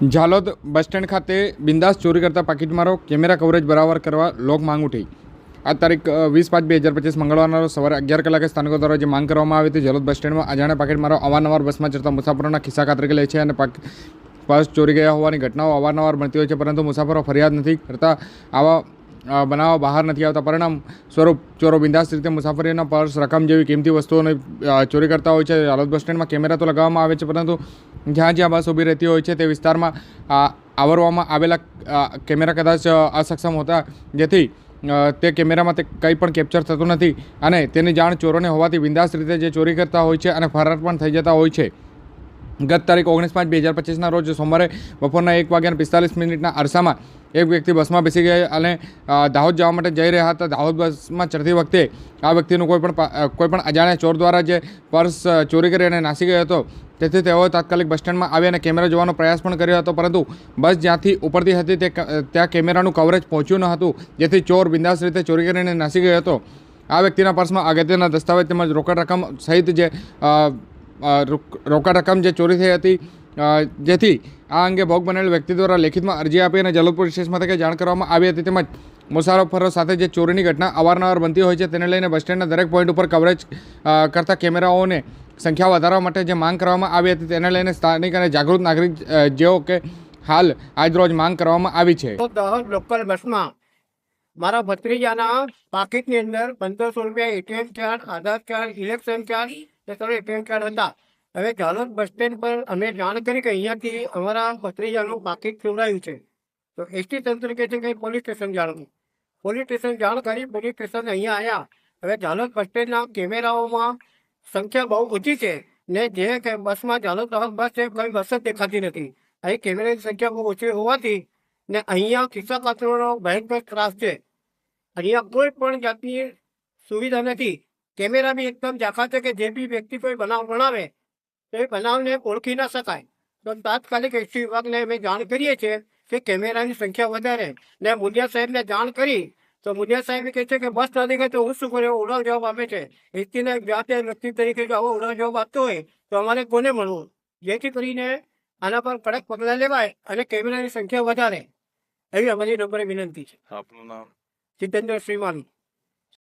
Jhalod bus stand ખાતે બિંદાસ ચોરી કરતા પાકીટમારો કેમેરા કવરેજ બરાબર કરવા લોક માંગ ઉઠી. આ તારીખ વીસ પાંચ બે હજાર પચીસ મંગળવારના સવારે અગિયાર કલાકે સ્થાનિકો દ્વારા જે માંગ કરવામાં આવી હતી, ઝાલોદ બસ સ્ટેન્ડમાં અજાણ્યા પાકીટમારો અવારનવાર બસમાં ચડતા મુસાફરોના ખિસ્સા કાતરી લે છે અને પાક પર્સ ચોરી ગયા હોવાની ઘટનાઓ અવારનવાર બનતી હોય છે, પરંતુ મુસાફરો ફરિયાદ નથી કરતા. આવા બનાવો બહાર નથી આવતા. પરિણામ સ્વરૂપ ચોરો બિંદાસ રીતે મુસાફરીના પર્સ, રકમ જેવી કિંમતી વસ્તુઓની ચોરી કરતા હોય છે. હાલોદ બસ સ્ટેન્ડમાં કેમેરા તો લગાવવામાં આવે છે, પરંતુ જ્યાં જ્યાં બસ ઊભી રહેતી હોય છે, તે વિસ્તારમાં આવરવામાં આવેલા કેમેરા કદાચ અસક્ષમ હોતા. જેથી તે કેમેરામાં તે કંઈ પણ કેપ્ચર થતું નથી અને તેની જાણ ચોરોને હોવાથી બિંદાસ રીતે જે ચોરી કરતા હોય છે અને ફરાર પણ થઈ જતા હોય છે. ગત તારીખ ઓગણીસ પાંચ બે હજાર પચીસના રોજ સોમવારે બપોરના એક વાગ્યાના પિસ્તાલીસ મિનિટના અરસામાં એક વ્યક્તિ બસમાં બેસી ગયા અને દાહોદ જવા માટે જઈ રહ્યા હતા. દાહોદ બસમાં ચડતી વખતે આ વ્યક્તિનું કોઈ પણ કોઈ પણ અજાણ્યા ચોર દ્વારા જે પર્સ ચોરી કરી અને નાસી ગયો હતો, તેથી તેઓએ તાત્કાલિક બસ સ્ટેન્ડમાં આવી અને કેમેરા જોવાનો પ્રયાસ પણ કર્યો હતો, પરંતુ બસ જ્યાંથી ઉપડતી હતી તે ત્યાં કેમેરાનું કવરેજ પહોંચ્યું ન હતું, જેથી ચોર બિંદાસ રીતે ચોરી કરીને નાસી ગયો હતો. આ વ્યક્તિના પર્સમાં અગત્યના દસ્તાવેજ તેમજ રોકડ રકમ સહિત જે રોકડ રકમ જે ચોરી થઈ હતી જેથી આ અંગે ભોગ બનેલ વ્યક્તિ દ્વારા લેખિતમાં અરજી આપી અને જલોદ પોલીસ મથકે જાણ કરવામાં આવી હતી. તેમજ મુસાફરો સાથે જે ચોરીની ઘટના અવારનવાર બનતી હોય છે, તેને લઈને બસ સ્ટેન્ડના દરેક પોઈન્ટ ઉપર કવરેજ કરતા કેમેરાઓને સંખ્યા વધારવા માટે જે માંગ કરવામાં આવી હતી, તેને લઈને સ્થાનિક અને જાગૃત નાગરિક જેઓ કે હાલ આજરોજ માંગ કરવામાં આવી છે. લોકલ બસમાં મારા ભત્રીજાના પાકીટની અંદર પંદરસો રૂપિયા ATM card Aadhaar card election card ત્રણ એટીએમ કાર્ડ હતા. હવે જાલોદ બસ સ્ટેન્ડ પર અમે જાણ કરી કે અહીંયાથી અમારા ભત્રીજાનું પાકીટ ચોરાયું છે. તો એસટી તંત્ર કે છે કે પોલીસ સ્ટેશન જાણવું પોલીસ સ્ટેશન જાણ કરી, પોલીસ સ્ટેશન અહીંયા આવ્યા હવે જાલોદ બસ સ્ટેન્ડના કેમેરાઓમાં સંખ્યા બહુ ઓછી છે ને જે કે બસમાં જાલોદ બસ છે, કોઈ બસ જ દેખાતી નથી. અહીં કેમેરાની સંખ્યા બહુ ઓછી હોવાથી ને અહીંયા ખિસ્સા કાતરવાનો ભયંકર ત્રાસ છે. અહીંયા કોઈ પણ જાતની સુવિધા નથી. કેમેરા બી એકદમ ઝાંખા છે કે જે બી વ્યક્તિ કોઈ બનાવ બનાવે તો એ બનાવને ઓળખી ના શકાય. તો તાત્કાલિક એસટી વિભાગને અમે જાણ કરીએ છીએ કે કેમેરાની સંખ્યા વધારે ને મુંડિયા સાહેબને જાણ કરી તો મુંડિયા સાહેબ કહે છે કે બસ નથી ગઈ તો હું શું કરું? ઉડાવ જવાબ આપે છે. એસટીને જાતે વ્યક્તિ તરીકે જો આવો ઉડાવ જવાબ આપતો હોય તો અમારે કોને મળવું? જેથી કરીને આના પર કડક પગલાં લેવાય અને કેમેરાની સંખ્યા વધારે. એવી અમારી નંબરે વિનંતી છે. આપનું નામ? જીતેન્દ્ર શ્રીમાન